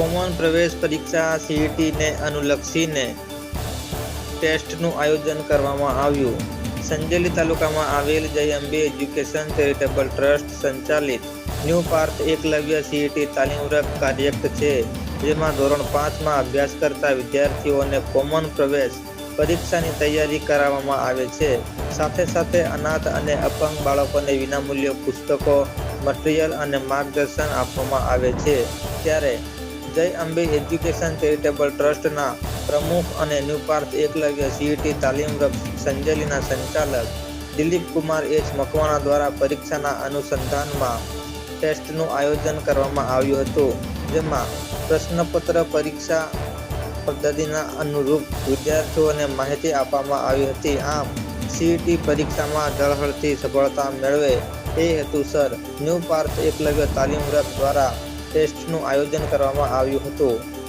Common પ્રવેશ પરીક્ષા સીઈટીને અનુલક્ષીને ટેસ્ટનું આયોજન કરવામાં આવ્યું. સંજેલી તાલુકામાં આવેલ Jay Ambe education charitable trust સંચાલિત ન્યૂ પાર્થ એકલવ્ય સીઈટી તાલીમરત કાર્યક્રમ છે, જેમાં ધોરણ પાંચમાં અભ્યાસ કરતા વિદ્યાર્થીઓને કોમન પ્રવેશ પરીક્ષાની તૈયારી કરાવવામાં આવે છે. સાથે સાથે અનાથ અને અપંગ બાળકોને વિનામૂલ્ય પુસ્તકો, મટીરિયલ અને માર્ગદર્શન આપવામાં આવે છે. ત્યારે જય અંબે એજ્યુકેશન ચેરિટેબલ ટ્રસ્ટના પ્રમુખ અને ન્યૂ પાર્થ એકલવ્ય સીઈટી તાલીમરત સંજેલીના સંચાલક દિલીપ કુમાર એચ મકવાણા દ્વારા પરીક્ષાના અનુસંધાનમાં ટેસ્ટનું આયોજન કરવામાં આવ્યું હતું, જેમાં પ્રશ્નપત્ર પરીક્ષા પદ્ધતિના અનુરૂપ વિદ્યાર્થીઓને માહિતી આપવામાં આવી હતી. આમ સીઈટી પરીક્ષામાં ઝળહળતી સફળતા મેળવે એ હેતુસર ન્યૂ પાર્થ એકલવ્ય તાલીમ રથ દ્વારા ટેસ્ટનું આયોજન કરવામાં આવ્યું હતું.